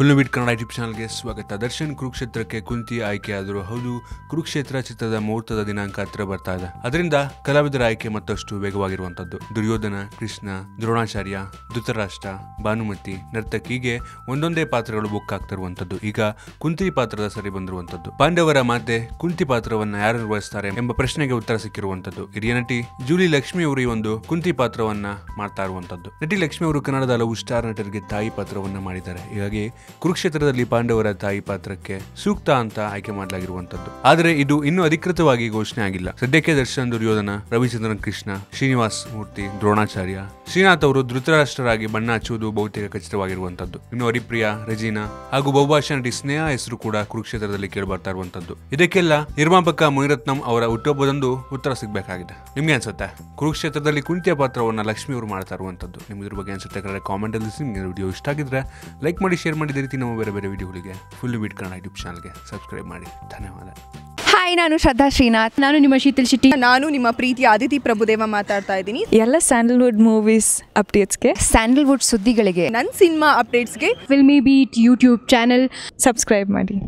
Full ಬಿಟ್ Kannada YouTube ಚಾನಲ್ಗೆ ಸ್ವಾಗತ. ದರ್ಶನ್ ಕುರುಕ್ಷೇತ್ರಕ್ಕೆ ಕುಂತಿ ಆಯ್ಕೆಯಾದರೂ ಹೌದು, ಕುರುಕ್ಷೇತ್ರ ಚಿತ್ರದ ಮುಹೂರ್ತದ ದಿನಾಂಕ ಹತ್ರ ಬರ್ತಾ ಇದೆ. ಅದರಿಂದ ಕಲಾವಿದರ ಆಯ್ಕೆ ಮತ್ತಷ್ಟು ವೇಗವಾಗಿರುವಂತದ್ದು ದುರ್ಯೋಧನ, ಕೃಷ್ಣ, ದ್ರೋಣಾಚಾರ್ಯ, ಧೃತರಾಷ್ಟ್ರ, ಭಾನುಮತಿ ನರ್ತಕಿಗೆ ಒಂದೊಂದೇ ಪಾತ್ರಗಳು ಬುಕ್ ಆಗ್ತಿರುವಂತದ್ದು ಈಗ ಕುಂತಿ ಪಾತ್ರದ ಸರಿ ಬಂದಿರುವಂತದ್ದು ಪಾಂಡವರ ಮಾತೆ ಕುಂತಿ ಪಾತ್ರವನ್ನ ಯಾರು ನಿರ್ವಹಿಸ್ತಾರೆ ಎಂಬ ಪ್ರಶ್ನೆಗೆ ಉತ್ತರ ಸಿಕ್ಕಿರುವಂತದ್ದು ಹಿರಿಯ ನಟಿ ಜೂಲಿ ಲಕ್ಷ್ಮಿ ಅವರು ಈ ಒಂದು ಕುಂತಿ ಪಾತ್ರವನ್ನ ಮಾಡ್ತಾ ಇರುವಂತದ್ದು ನಟಿ ಲಕ್ಷ್ಮಿ ಅವರು ಕನ್ನಡದ ಹಲವು ಸ್ಟಾರ್ ನಟರಿಗೆ ತಾಯಿ ಪಾತ್ರವನ್ನ ಮಾಡಿದ್ದಾರೆ. ಹೀಗಾಗಿ ಕುರುಕ್ಷೇತ್ರದಲ್ಲಿ ಪಾಂಡವರ ತಾಯಿ ಪಾತ್ರಕ್ಕೆ ಸೂಕ್ತ ಅಂತ ಆಯ್ಕೆ ಮಾಡಲಾಗಿರುವಂತದ್ದು ಆದರೆ ಇದು ಇನ್ನೂ ಅಧಿಕೃತವಾಗಿ ಘೋಷಣೆ ಆಗಿಲ್ಲ. ಸದ್ಯಕ್ಕೆ ದರ್ಶನ್ ದುರ್ಯೋಧನ ರವಿಚಂದ್ರನ್ ಕೃಷ್ಣ, ಶ್ರೀನಿವಾಸ್ ಮೂರ್ತಿ, ದ್ರೋಣಾಚಾರ್ಯ, ಶ್ರೀನಾಥ್ ಅವರು ಧೃತರಾಷ್ಟ್ರರಾಗಿ ಬಣ್ಣ ಹಚ್ಚುವುದು ಬಹುತೇಕ ಖಚಿತವಾಗಿರುವಂತದ್ದು ಇನ್ನು ಹರಿಪ್ರಿಯಾ, ರಜೀನಾ ಹಾಗೂ ಬಹುಭಾಷಾ ನಟಿ ಸ್ನೇಹ ಹೆಸರು ಕೂಡ ಕುರುಕ್ಷೇತ್ರದಲ್ಲಿ ಕೇಳಿಬರ್ತಾ ಇರುವಂತದ್ದು ಇದಕ್ಕೆಲ್ಲ ನಿರ್ಮಾಪಕ ಮುನಿರತ್ನಂ ಅವರ ಹುಟ್ಟುಹಬ್ಬದಂದು ಉತ್ತರ ಸಿಗಬೇಕಾಗಿದೆ. ನಿಮ್ಗೆ ಅನ್ಸುತ್ತೆ? ಕುರುಕ್ಷೇತ್ರದಲ್ಲಿ ಕುಂತಿಯ ಪಾತ್ರವನ್ನ ಲಕ್ಷ್ಮಿ ಅವರು ಮಾಡ್ತಾ ಇರುವಂತದ್ದು ನಿಮ್ಗೆ ಇದ್ರ ಬಗ್ಗೆ ಅನ್ಸುತ್ತೆ ಕಾಮೆಂಟ್ ಅಲ್ಲಿ ವಿಡಿಯೋ ಇಷ್ಟ ಆಗಿದ್ರೆ ಲೈಕ್ ಮಾಡಿ ಶೇರ್ ಮಾಡಿ. ಇದೇ ರೀತಿ ನಮ್ಮ ಬೇರೆ ಬೇರೆ ವಿಡಿಯೋಗಳಿಗೆ ಫುಲ್ ಬಿಟ್ ಕನ್ನಡ ಯೂಟ್ಯೂಬ್ ಚಾನಲ್ಗೆ ಸಬ್ಸ್ಕ್ರೈಬ್ ಮಾಡಿ. ಧನ್ಯವಾದ. ಹಾಯ್ ನಾನು ಶ್ರದ್ಧಾ ಶ್ರೀನಾಥ್. ನಾನು ನಿಮ್ಮ ಶೀತಲ್ ಶೆಟ್ಟಿ. ನಾನು ನಿಮ್ಮ ಪ್ರೀತಿ ಆದಿತಿ ಪ್ರಭುದೇವ ಮಾತಾಡ್ತಾ ಇದ್ದೀನಿ. ಎಲ್ಲ ಸ್ಯಾಂಡಲ್ವುಡ್ ಮೂವೀಸ್ ಅಪ್ಡೇಟ್ಸ್ಗೆ ಸ್ಯಾಂಡಲ್ವುಡ್ ಸುದ್ದಿಗಳಿಗೆ. ನನ್ನ ಸಿನಿಮಾ ಅಪ್ಡೇಟ್ಸ್ಗೆ filmy beet YouTube channel subscribe ಮಾಡಿ.